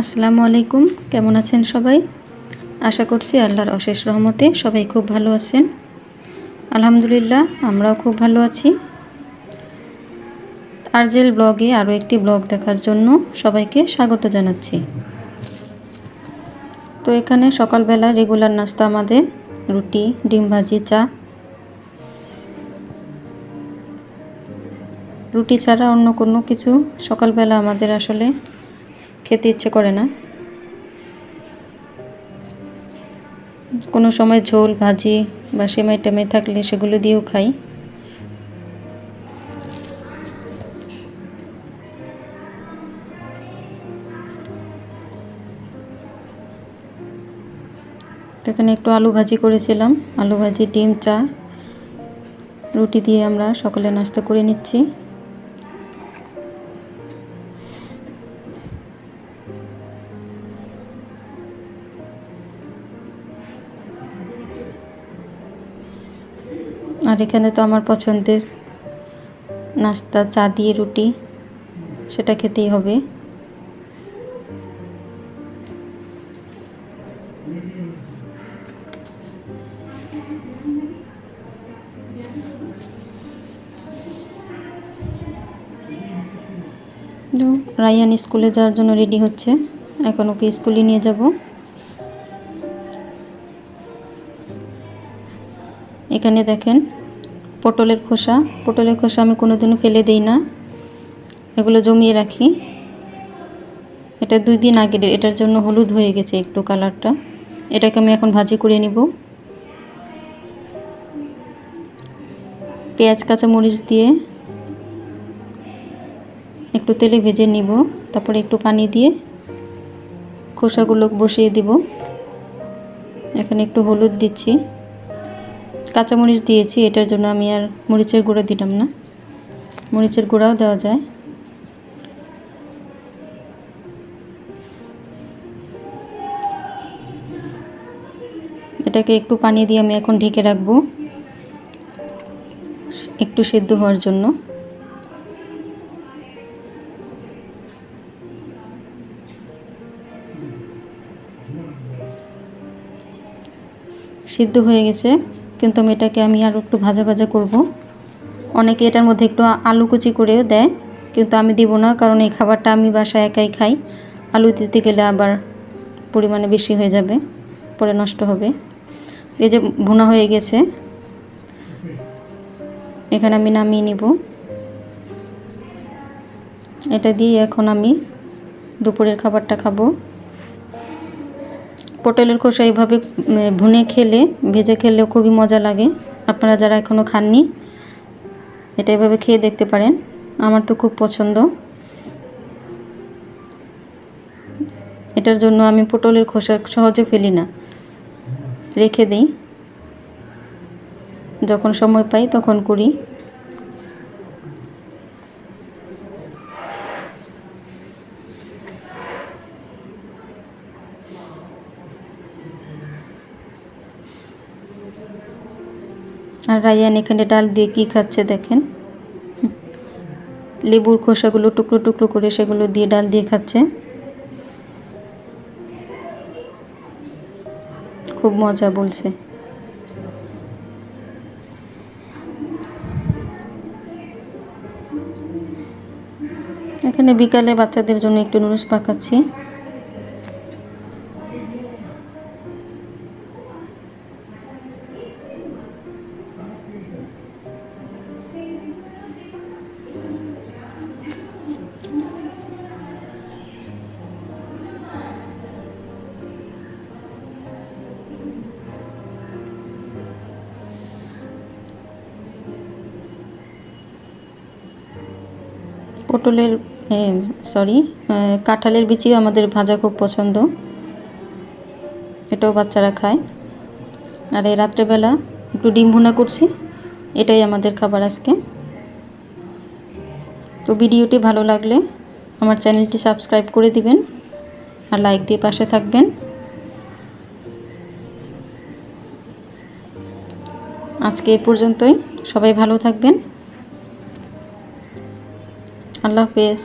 আসসালামু আলাইকুম। কেমন আছেন সবাই? আশা করছি আল্লাহর অশেষ রহমতে সবাই খুব ভালো আছেন। আলহামদুলিল্লাহ, আমরাও খুব ভালো আছি। আরজেল ব্লগে আরও একটি ব্লগ দেখার জন্য সবাইকে স্বাগত জানাচ্ছি। তো এখানে সকালবেলা রেগুলার নাস্তা আমাদের, রুটি, ডিম ভাজি, চা। রুটি ছাড়া অন্য কোনো কিছু সকালবেলা আমাদের আসলে খেতে ইচ্ছে করে না। কোনো সময় ঝোল, ভাজি বা সেমাই টেমাই থাকলে সেগুলো দিয়েও খাই। এখানে একটু আলু ভাজি করেছিলাম। আলু ভাজি, ডিম, চা, রুটি দিয়ে আমরা সকালে নাস্তা করে নিচ্ছি। আর এখানে তো আমার পছন্দের নাস্তা, চা দিয়ে রুটি, সেটা খেতেই হবে। রায়ান স্কুলে যাওয়ার জন্য রেডি হচ্ছে। এখন ওকে স্কুলে নিয়ে যাব। এখানে দেখেন পটলের খোসা। পটলের খোসা আমি কোনোদিনও ফেলে দিই না। এগুলো জমিয়ে রাখি। এটা দুই দিন আগে, এটার জন্য হলুদ হয়ে গেছে একটু কালারটা। এটাকে আমি এখন ভাজি করে নিব। পেঁয়াজ, কাঁচামরিচ দিয়ে একটু তেলে ভেজে নিব। তারপরে একটু পানি দিয়ে খোসাগুলো বসিয়ে দিব। এখানে একটু হলুদ দিচ্ছি। কাঁচামরিচ দিয়েছি, এটার জন্য আমি আর মরিচের গুঁড়ো দিলাম না। মরিচের গুঁড়াও দেওয়া যায়। এটাকে একটু পানি দিয়ে আমি এখন ঢেকে রাখব, একটু সেদ্ধ হওয়ার জন্য। সিদ্ধ হয়ে গেছে। কিন্তু আমি এটাকে আমি আর একটু ভাজা ভাজা করব। অনেকে এটার মধ্যে একটু আলু কুচি করেও দেয়, কিন্তু আমি দিব না, কারণ এই খাবারটা আমি বাসায় একাই খাই। আলু দিতে গেলে আবার পরিমাণে বেশি হয়ে যাবে, পরে নষ্ট হবে। এই যে ভুনা হয়ে গেছে, এখানে আমি নামিয়ে নিব। এটা দিয়ে এখন আমি দুপুরের খাবারটা খাব। পটলের খোসা এইভাবে ভুনে খেলে, ভেজে খেলেও খুবই মজা লাগে। আপনারা যারা এখনও খাননি, এটা এভাবে খেয়ে দেখতে পারেন। আমার তো খুব পছন্দ। এটার জন্য আমি পটলের খোসা সহজে ফেলি না। রেখে দিই। যখন সময় পাই তখন করি। আর রায়ান এখানে ডাল দিয়ে কী খাচ্ছে দেখেন? লেবুর খোসাগুলো টুকরো টুকরো করে সেগুলো দিয়ে ডাল দিয়ে খাচ্ছে। খুব মজা বলছে। এখানে বিকালে বাচ্চাদের জন্য একটু নুডলস পাকাচ্ছি। পটলের সরি কাঁঠালের বিচিও আমাদের ভাজা খুব পছন্দ। এটাও বাচ্চারা খায়। আর এই রাত্রেবেলা একটু ডিম ভুনা করছি, এটাই আমাদের খাবার আজকে। তো ভিডিওটি ভালো লাগলে আমার চ্যানেলটি সাবস্ক্রাইব করে দিবেন আর লাইক দিয়ে পাশে থাকবেন। আজকে এ পর্যন্তই, সবাই ভালো থাকবেন। আল্লাহ হাফেজ।